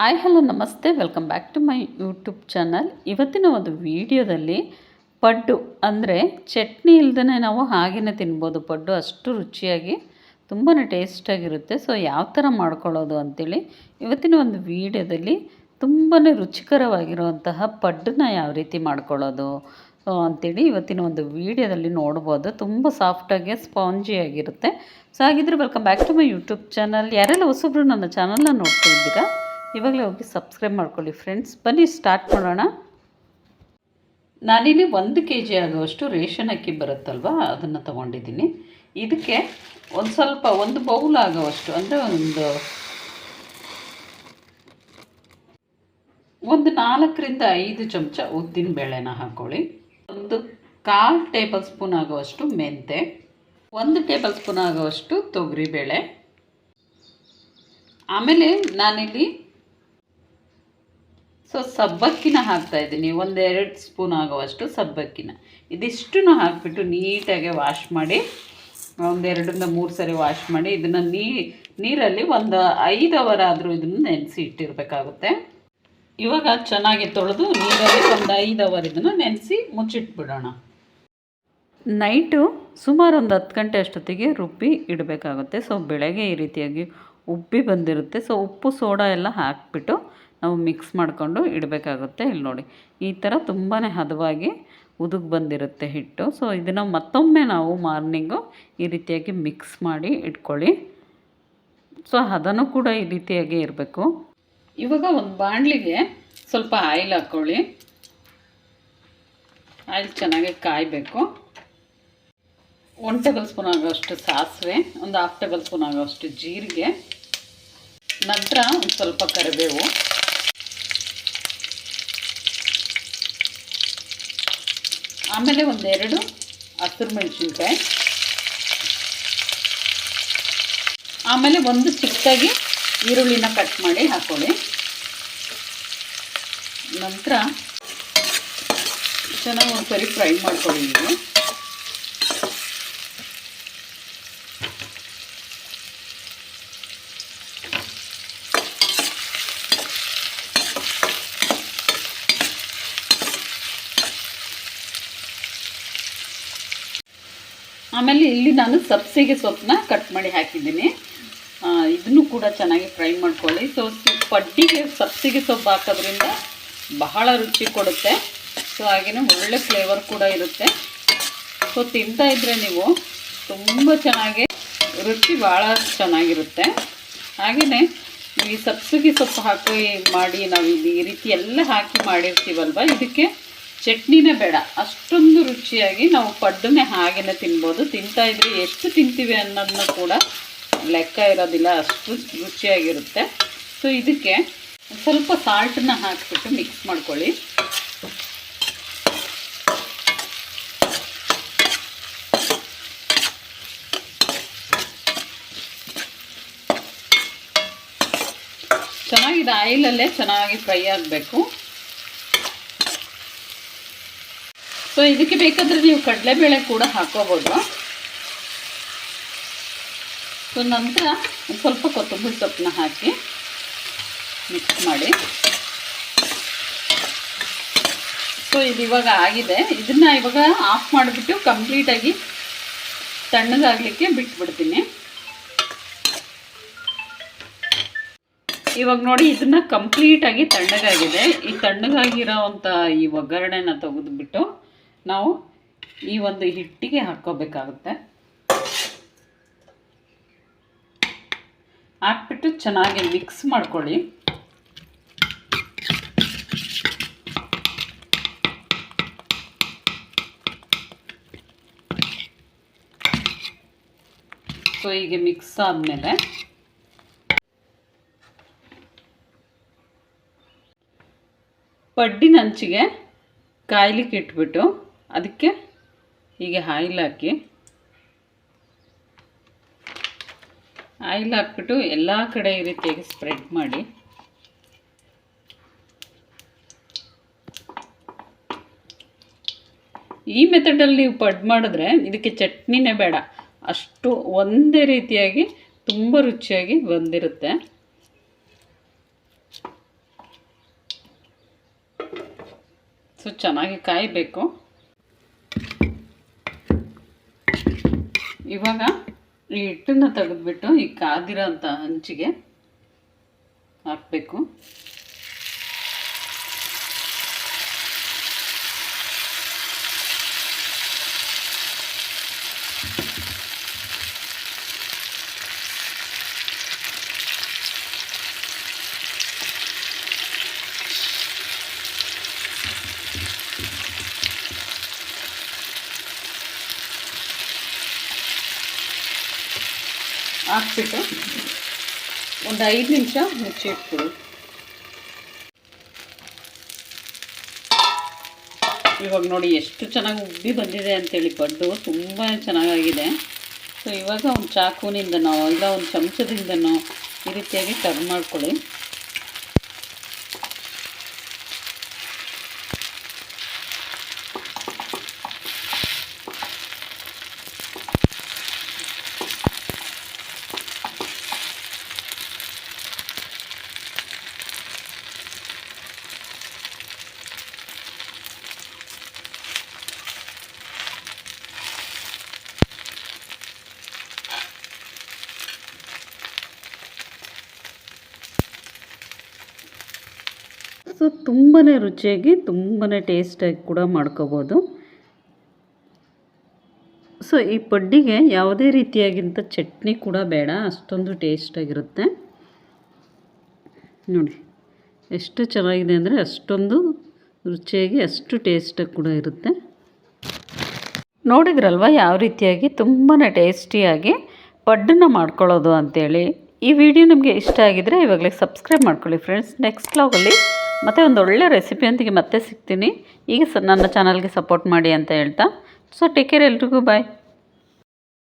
Hi, hello, ನಮಸ್ತೆ. Welcome back to my YouTube channel ಇವತ್ತಿನ ಒಂದು ವಿಡಿಯೋದಲ್ಲಿ ಪಡ್ಡು, ಅಂದರೆ ಚಟ್ನಿ ಇಲ್ದೇ ನಾವು ಹಾಗೆಯೇ ತಿನ್ಬೋದು. ಪಡ್ಡು ಅಷ್ಟು ರುಚಿಯಾಗಿ ತುಂಬಾ ಟೇಸ್ಟಾಗಿರುತ್ತೆ. ಸೊ ಯಾವ ಥರ ಮಾಡ್ಕೊಳ್ಳೋದು ಅಂಥೇಳಿ ಇವತ್ತಿನ ಒಂದು ವಿಡಿಯೋದಲ್ಲಿ ತುಂಬಾ ರುಚಿಕರವಾಗಿರುವಂತಹ ಪಡ್ಡನ್ನ ಯಾವ ರೀತಿ ಮಾಡ್ಕೊಳ್ಳೋದು ಅಂಥೇಳಿ ಇವತ್ತಿನ ಒಂದು ವಿಡಿಯೋದಲ್ಲಿ ನೋಡ್ಬೋದು. ತುಂಬ ಸಾಫ್ಟಾಗಿ ಸ್ಪಾಂಜಿಯಾಗಿರುತ್ತೆ ಸೊ ಹಾಗಿದ್ರೆ welcome back to my YouTube channel ಯಾರೆಲ್ಲ ಹೊಸಬ್ರು ನನ್ನ ಚಾನಲ್ನ ನೋಡ್ತಾ ಇದ್ದೀರಾ ಇವಾಗಲೇ ಹೋಗಿ ಸಬ್ಸ್ಕ್ರೈಬ್ ಮಾಡ್ಕೊಳ್ಳಿ ಫ್ರೆಂಡ್ಸ್ ಬನ್ನಿ ಸ್ಟಾರ್ಟ್ ಮಾಡೋಣ. ನಾನಿಲ್ಲಿ ಒಂದು ಕೆ ಜಿ ಆಗುವಷ್ಟು ರೇಷನ್ ಅಕ್ಕಿ ಬರುತ್ತಲ್ವ? ಅದನ್ನು ತೊಗೊಂಡಿದ್ದೀನಿ. ಇದಕ್ಕೆ ಒಂದು ಸ್ವಲ್ಪ, ಒಂದು ಬೌಲ್ ಆಗೋವಷ್ಟು, ಅಂದರೆ ಒಂದು ಒಂದು ನಾಲ್ಕರಿಂದ ಐದು ಚಮಚ ಉದ್ದಿನ ಬೇಳೆನ ಹಾಕ್ಕೊಳ್ಳಿ ಒಂದು ಕಾಲು ಟೇಬಲ್ ಸ್ಪೂನ್ ಆಗುವಷ್ಟು ಮೆಂತೆ. ಒಂದು ಟೇಬಲ್ ಸ್ಪೂನ್ ಆಗುವಷ್ಟು ತೊಗರಿಬೇಳೆ. ಆಮೇಲೆ ನಾನಿಲ್ಲಿ ಸೊ ಸಬ್ಬಕ್ಕಿನ ಹಾಕ್ತಾ ಇದ್ದೀನಿ. ಒಂದೆರಡು ಸ್ಪೂನ್ ಆಗುವಷ್ಟು ಸಬ್ಬಕ್ಕಿನ. ಇದಿಷ್ಟನ್ನು ಹಾಕಿಬಿಟ್ಟು ನೀಟಾಗಿ ವಾಶ್ ಮಾಡಿ, ಒಂದೆರಡರಿಂದ ಮೂರು ಸರಿ ವಾಶ್ ಮಾಡಿ, ಇದನ್ನು ನೀ, ನೀರಲ್ಲಿ ಒಂದು ಐದು ಅವರ್ ಆದರೂ ಇದನ್ನು ನೆನೆಸಿ ಇಟ್ಟಿರಬೇಕಾಗುತ್ತೆ. ಇವಾಗ ಚೆನ್ನಾಗಿ ತೊಳೆದು ನೀರಲ್ಲಿ ಒಂದು ಐದು ಅವರ್ ಇದನ್ನು ನೆನೆಸಿ ಮುಚ್ಚಿಟ್ಬಿಡೋಣ. ನೈಟು ಸುಮಾರು ಒಂದು ಹತ್ತು ಗಂಟೆ ಅಷ್ಟೊತ್ತಿಗೆ ರುಬ್ಬಿ ಇಡಬೇಕಾಗುತ್ತೆ. ಸೊ ಬೆಳಗ್ಗೆ ಈ ರೀತಿಯಾಗಿ ಉಬ್ಬಿ ಬಂದಿರುತ್ತೆ. ಸೊ ಉಪ್ಪು, ಸೋಡಾ ಎಲ್ಲ ಹಾಕಿಬಿಟ್ಟು ನಾವು ಮಿಕ್ಸ್ ಮಾಡಿಕೊಂಡು ಇಡಬೇಕಾಗುತ್ತೆ. ಇಲ್ಲಿ ನೋಡಿ, ಈ ಥರ ತುಂಬಾ ಹದವಾಗಿ ಉದುಗ್ ಬಂದಿರುತ್ತೆ ಹಿಟ್ಟು. ಸೊ ಇದನ್ನು ಮತ್ತೊಮ್ಮೆ ನಾವು ಮಾರ್ನಿಂಗು ಈ ರೀತಿಯಾಗಿ ಮಿಕ್ಸ್ ಮಾಡಿ ಇಟ್ಕೊಳ್ಳಿ. ಸೊ ಹದನೂ ಕೂಡ ಈ ರೀತಿಯಾಗಿ ಇರಬೇಕು. ಇವಾಗ ಒಂದು ಬಾಣಲಿಗೆ ಸ್ವಲ್ಪ ಆಯಿಲ್ ಹಾಕ್ಕೊಳ್ಳಿ ಆಯಿಲ್ ಚೆನ್ನಾಗಿ ಕಾಯಬೇಕು. ಒನ್ ಟೇಬಲ್ ಸ್ಪೂನ್ ಆಗೋಷ್ಟು ಸಾಸಿವೆ, ಒಂದು ಹಾಫ್ ಟೇಬಲ್ ಸ್ಪೂನ್ ಆಗೋಷ್ಟು ಜೀರಿಗೆ, ನಂತರ ಒಂದು ಸ್ವಲ್ಪ ಕರಿಬೇವು. ಆಮೇಲೆ ಒಂದೆರಡು ಹಸಿರು ಮೆಣಸಿನ್ಕಾಯಿ. ಆಮೇಲೆ ಒಂದು ಚಿಕ್ಕದಾಗಿ ಈರುಳ್ಳಿನ ಕಟ್ ಮಾಡಿ ಹಾಕೊಳ್ಳಿ. ನಂತರ ಚೆನ್ನಾಗಿ ಒಂದ್ಸರಿ ಫ್ರೈ ಮಾಡ್ಕೊಳ್ಳಿ ನೀವು. ಆಮೇಲೆ ಇಲ್ಲಿ ನಾನು ಸಬ್ಸಿಗೆ ಸೊಪ್ಪನ್ನ ಕಟ್ ಮಾಡಿ ಹಾಕಿದ್ದೀನಿ. ಇದನ್ನು ಕೂಡ ಚೆನ್ನಾಗಿ ಫ್ರೈ ಮಾಡ್ಕೊಳ್ಳಿ. ಸೊ, ಪಡ್ಡಿಗೆ ಸಬ್ಸಿಗೆ ಸೊಪ್ಪು ಹಾಕೋದ್ರಿಂದ ಬಹಳ ರುಚಿ ಕೊಡುತ್ತೆ. ಸೊ ಹಾಗೆಯೇ ಒಳ್ಳೆ ಫ್ಲೇವರ್ ಕೂಡ ಇರುತ್ತೆ. ಸೊ ತಿಂತಾ ಇದ್ದರೆ ನೀವು ತುಂಬ ಚೆನ್ನಾಗಿ ರುಚಿ ಭಾಳ ಚೆನ್ನಾಗಿರುತ್ತೆ. ಹಾಗೆಯೇ ಈ ಸಬ್ಸಿಗೆ ಸೊಪ್ಪು ಹಾಕಿ ಮಾಡಿ ನಾವು ಇದು ಈ ರೀತಿ ಎಲ್ಲ ಹಾಕಿ ಮಾಡಿರ್ತೀವಲ್ವ? ಇದಕ್ಕೆ ಚಟ್ನಿನೇ ಬೇಡ. ಅಷ್ಟೊಂದು ರುಚಿಯಾಗಿ ನಾವು ಪಡ್ಡನ್ನೇ ಹಾಗೇನೆ ತಿನ್ಬೋದು. ತಿಂತಾ ಇದ್ರೆ ಎಷ್ಟು ತಿಂತೀವಿ ಅನ್ನೋದನ್ನ ಕೂಡ ಲೆಕ್ಕ ಇರೋದಿಲ್ಲ. ಅಷ್ಟು ರುಚಿಯಾಗಿರುತ್ತೆ. ಸೊ ಇದಕ್ಕೆ ಸ್ವಲ್ಪ ಸಾಲ್ಟನ್ನ ಹಾಕಿಬಿಟ್ಟು ಮಿಕ್ಸ್ ಮಾಡ್ಕೊಳ್ಳಿ. ಚೆನ್ನಾಗಿದೆ. ಆಯಿಲಲ್ಲೇ ಚೆನ್ನಾಗಿ ಫ್ರೈ ಆಗಬೇಕು. ಸೊ ಇದಕ್ಕೆ ಬೇಕಾದರೆ ನೀವು ಕಡಲೆಬೇಳೆ ಕೂಡ ಹಾಕೋಬೋದು. ಸೊ ನಂತರ ಒಂದು ಸ್ವಲ್ಪ ಕೊತ್ತಂಬರಿ ಸೊಪ್ಪನ್ನ ಹಾಕಿ ಮಿಕ್ಸ್ ಮಾಡಿ. ಸೊ ಇದು ಇವಾಗ ಆಗಿದೆ. ಇದನ್ನು ಇವಾಗ ಆಫ್ ಮಾಡಿಬಿಟ್ಟು ಕಂಪ್ಲೀಟಾಗಿ ತಣ್ಣಗಾಗಲಿಕ್ಕೆ ಬಿಟ್ಬಿಡ್ತೀನಿ. ಇವಾಗ ನೋಡಿ, ಇದನ್ನ ಕಂಪ್ಲೀಟಾಗಿ ತಣ್ಣಗಾಗಿದೆ. ಈ ತಣ್ಣಗಾಗಿರೋವಂಥ ಈ ಒಗ್ಗರಣೆನ ತೆಗೆದುಬಿಟ್ಟು ನಾವು ಈ ಒಂದು ಹಿಟ್ಟಿಗೆ ಹಾಕ್ಕೋಬೇಕಾಗುತ್ತೆ. ಹಾಕ್ಬಿಟ್ಟು ಚೆನ್ನಾಗಿ ಮಿಕ್ಸ್ ಮಾಡ್ಕೊಳ್ಳಿ. ಸೊ ಹೀಗೆ ಮಿಕ್ಸ್ ಆದಮೇಲೆ ಪಡ್ಡಿನಂಚಿಗೆ ಕಾಯ್ಲಿಕ್ಕೆ ಇಟ್ಬಿಟ್ಟು ಅದಕ್ಕೆ ಹೀಗೆ ಆಯಿಲ್ ಹಾಕಿ. ಆಯಿಲ್ ಹಾಕ್ಬಿಟ್ಟು ಎಲ್ಲ ಕಡೆ ಈ ರೀತಿಯಾಗಿ ಸ್ಪ್ರೆಡ್ ಮಾಡಿ. ಈ ಮೆಥಡಲ್ಲಿ ನೀವು ಪಡ್ ಮಾಡಿದ್ರೆ ಇದಕ್ಕೆ ಚಟ್ನಿನೇ ಬೇಡ. ಅಷ್ಟು ಒಂದೇ ರೀತಿಯಾಗಿ ತುಂಬ ರುಚಿಯಾಗಿ ಬಂದಿರುತ್ತೆ. ಸೊ, ಚೆನ್ನಾಗಿ ಕಾಯಬೇಕು. ಇವಾಗ ಈ ಹಿಟ್ಟನ್ನು ತೆಗೆದ್ಬಿಟ್ಟು ಈ ಕಾದಿರೋ ಅಂಥ ಹಂಚಿಗೆ ಹಾಕಬೇಕು. ಹಾಕ್ಬಿಟ್ಟು ಒಂದು ಐದು ನಿಮಿಷ ಮುಚ್ಚಿಟ್ಬಿಡು. ಇವಾಗ ನೋಡಿ ಎಷ್ಟು ಚೆನ್ನಾಗಿ ಉಬ್ಬಿ ಬಂದಿದೆ ಅಂತೇಳಿ ಪಡ್ಡು. ತುಂಬ ಚೆನ್ನಾಗಾಗಿದೆ. ಸೊ ಇವಾಗ ಒಂದು ಚಾಕುನಿಂದನೋ, ಇಲ್ಲ ಒಂದು ಚಮಚದಿಂದನೋ ಈ ರೀತಿಯಾಗಿ ಟರ್ನ್ ಮಾಡ್ಕೊಳ್ಳಿ. ಸೊ ತುಂಬಾ ರುಚಿಯಾಗಿ ತುಂಬಾ ಟೇಸ್ಟಾಗಿ ಕೂಡ ಮಾಡ್ಕೋಬೋದು. ಸೊ ಈ ಪಡ್ಡಿಗೆ ಯಾವುದೇ ರೀತಿಯಾಗಿಂಥ ಚಟ್ನಿ ಕೂಡ ಬೇಡ, ಅಷ್ಟೊಂದು ಟೇಸ್ಟಾಗಿರುತ್ತೆ ನೋಡಿ, ಎಷ್ಟು ಚೆನ್ನಾಗಿದೆ ಅಂದರೆ ಅಷ್ಟೊಂದು ರುಚಿಯಾಗಿ, ಅಷ್ಟು ಟೇಸ್ಟಾಗಿ ಕೂಡ ಇರುತ್ತೆ. ನೋಡಿದ್ರಲ್ವ ಯಾವ ರೀತಿಯಾಗಿ ತುಂಬಾ ಟೇಸ್ಟಿಯಾಗಿ ಪಡ್ಡನ್ನ ಮಾಡ್ಕೊಳ್ಳೋದು ಅಂಥೇಳಿ ಈ ವಿಡಿಯೋ ನಿಮಗೆ ಇಷ್ಟ ಆಗಿದರೆ ಇವಾಗಲೇ ಸಬ್ಸ್ಕ್ರೈಬ್ ಮಾಡ್ಕೊಳ್ಳಿ ಫ್ರೆಂಡ್ಸ್ ನೆಕ್ಸ್ಟ್ ವ್ಲಾಗಲ್ಲಿ ಮತ್ತೆ ಒಂದು ಒಳ್ಳೆ ರೆಸಿಪಿಯೊಂದಿಗೆ ಮತ್ತೆ ಸಿಗ್ತೀನಿ. ಈಗ ಸ ನನ್ನ ಚಾನಲ್ಗೆ ಸಪೋರ್ಟ್ ಮಾಡಿ ಅಂತ ಹೇಳ್ತಾ. ಸೊ ಟೇಕ್ ಕೇರ್ ಎಲ್ರಿಗೂ ಬಾಯ್